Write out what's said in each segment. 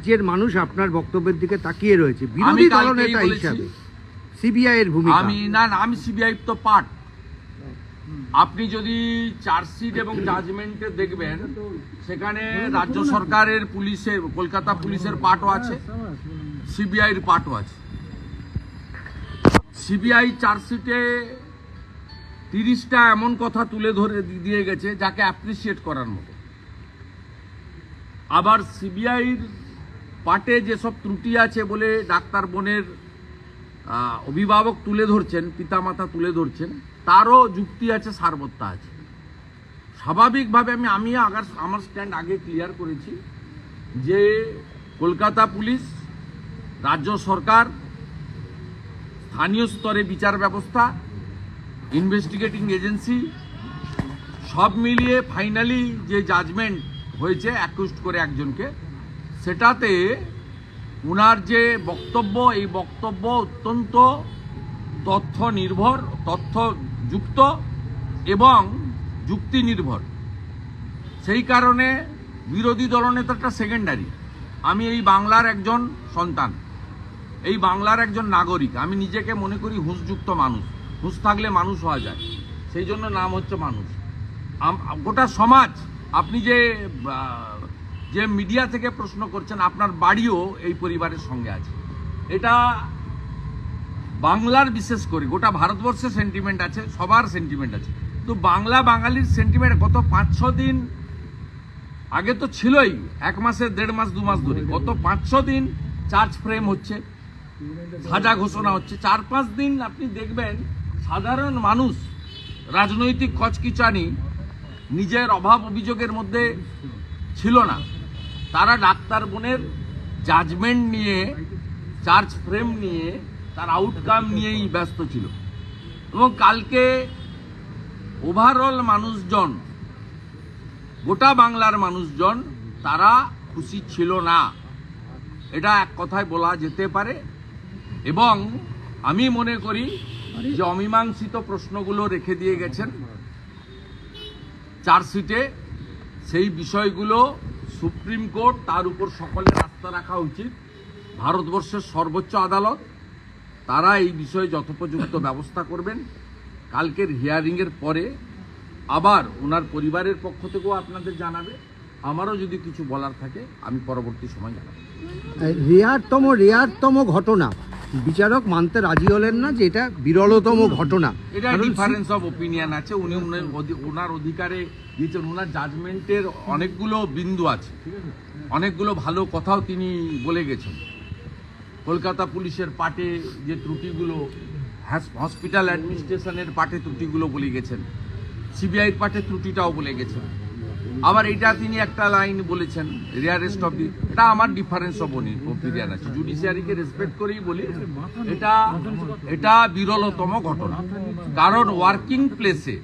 রাজ্যের মানুষ আপনার বক্তব্যের দিকে তাকিয়ে রয়েছে। বিরোধী দলনেতা হিসাবে সিবিআই এর ভূমিকা। আমি না না আমি সিবিআই তো পার্ট আপনি যদি চার্জশিট এবং জাজমেন্টে দেখবেন সেখানে রাজ্য সরকারের পুলিশের কলকাতা পুলিশের পার্টও আছে সিবিআইয়ের পার্টও আছে। সিবিআই চার্জশিটে তিরিশটা এমন কথা তুলে ধরে দিয়ে গেছে যাকে অ্যাপ্রিসিয়েট করার মতো। আবার সিবিআইর পার্টে যেসব ত্রুটি আছে বলে ডাক্তার বোনের অভিভাবক তুলে ধরছেন, পিতামাতা তুলে ধরছেন, তারও যুক্তি আছে, সারবত্তা আছে। স্বাভাবিকভাবে আমি আমি আগার, আমার স্ট্যান্ড আগে ক্লিয়ার করেছি যে কলকাতা পুলিশ, রাজ্য সরকার, স্থানীয় স্তরে বিচার ব্যবস্থা, ইনভেস্টিগেটিং এজেন্সি, সব মিলিয়ে ফাইনালি যে জাজমেন্ট হয়েছে অ্যাকুস্ট করে একজনকে সেটাতে উনার যে বক্তব্য, এই বক্তব্য অত্যন্ত তথ্য নির্ভর তথ্যযুক্ত এবং যুক্তি নির্ভর সেই কারণে বিরোধী দলনেতাটা সেকেন্ডারি আমি এই বাংলার একজন সন্তান। এই বাংলার একজন নাগরিক। আমি নিজেকে মনে করি হুঁসযুক্ত মানুষ। হুঁস থাকলে মানুষ হওয়া যায়। সেই জন্য নাম হচ্ছে মানুষ। গোটা সমাজ, আপনি যে যে মিডিয়া থেকে প্রশ্ন করছেন, আপনার বাড়িও এই পরিবারের সঙ্গে আছে। এটা বাংলার বিশেষ করে, গোটা ভারতবর্ষের সেন্টিমেন্ট আছে, সবার সেন্টিমেন্ট আছে। তো বাংলা বাঙালির সেন্টিমেন্ট গত পাঁচ ছ দিন, আগে তো ছিলই, এক মাসে, দেড় মাস, দু মাস ধরে। গত পাঁচ ছ দিন চার্জ ফ্রেম হচ্ছে, সাজা ঘোষণা হচ্ছে। চার পাঁচ দিন আপনি দেখবেন, সাধারণ মানুষ, রাজনৈতিক কচকিচানি, নিজের অভাব অভিযোগের মধ্যে ছিল না। তারা ডাক্তার বোনের জাজমেন্ট নিয়ে চার্জ ফ্রেম নিয়ে, তার আউটকাম নিয়েই ব্যস্ত ছিল। এবং কালকে ওভারঅল মানুষজন, গোটা বাংলার মানুষজন, তারা খুশি ছিল না। এটা এক কথায় বলা যেতে পারে। এবং আমি মনে করি যে অমীমাংসিত প্রশ্নগুলো রেখে দিয়ে গেছেন। চার্জশিটে সেই বিষয়গুলো সুপ্রিম কোর্ট তার উপর সকলের আস্থা রাখা উচিত। ভারতবর্ষের সর্বোচ্চ আদালত, তারা এই বিষয়ে যথোপযুক্ত ব্যবস্থা করবেন। কালকের হিয়ারিংয়ের পরে আবার ওনার পরিবারের পক্ষ থেকেও আপনাদের জানাবে। আমারও যদি কিছু বলার থাকে, আমি পরবর্তী সময় জানাব। রিয়ারতম রিয়ারতম ঘটনা। বিচারক মানতে রাজি হলেন না যে এটা বিরলতম ঘটনা। এটা ডিফারেন্স অফ ওপিনিয়ন আছে উনি উনি- ওনার অধিকারে দিয়েছেন ওনার জাজমেন্টের অনেকগুলো বিন্দু আছে অনেকগুলো ভালো কথাও তিনি বলে গেছেন। কলকাতা পুলিশের পাটে যে ত্রুটিগুলো হসপিটাল অ্যাডমিনিস্ট্রেশনের পাটে ত্রুটিগুলো বলে গেছেন সিবিআইয়ের পাটে ত্রুটিটাও বলে গেছেন। আবার এটা তিনি একটা লাইন বলেছেন রিয়ারেস্ট অফ দি এটা আমার ডিফারেন্স অফ ওপিনিয়ন আছে জুডিশিয়ারিকে রেসপেক্ট করেই বলি, এটা এটা বিরলতম ঘটনা। কারণ ওয়ার্কিং প্লেসে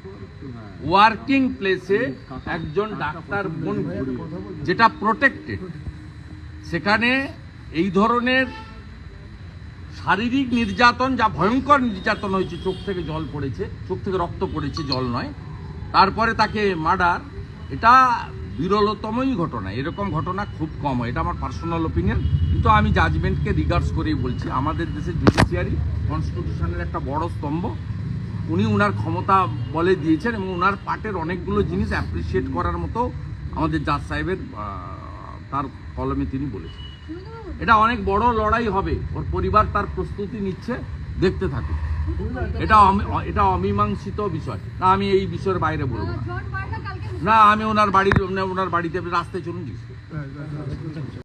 ওয়ার্কিং প্লেসে একজন ডাক্তার বোন যেটা প্রোটেক্টেড সেখানে এই ধরনের শারীরিক নির্যাতন, যা ভয়ঙ্কর নির্যাতন হয়েছে, চোখ থেকে জল পড়েছে, চোখ থেকে রক্ত পড়েছে, জল নয়। তারপরে তাকে মার্ডার এটা বিরলতমই ঘটনা, এরকম ঘটনা খুব কম হয়, এটা আমার পার্সোনাল ওপিনিয়ন কিন্তু আমি জাজমেন্টকে রিগার্ডস করেই বলছি। আমাদের দেশের জুডিশিয়ারি কনস্টিটিউশনের একটা বড় স্তম্ভ, উনি উনার ক্ষমতা বলে দিয়েছেন এবং উনার পার্টের অনেকগুলো জিনিস অ্যাপ্রিসিয়েট করার মতো আমাদের জাজ সাহেবের তার কলমে তিনি বলেছেন। এটা অনেক বড় লড়াই হবে, ওর পরিবার তার প্রস্তুতি নিচ্ছে, দেখতে থাকুন এটা এটা অমীমাংসিত বিষয়, না, আমি এই বিষয়ের বাইরে বলব না। না আমি ওনার বাড়ির ওনার বাড়িতে রাস্তায় চলুন।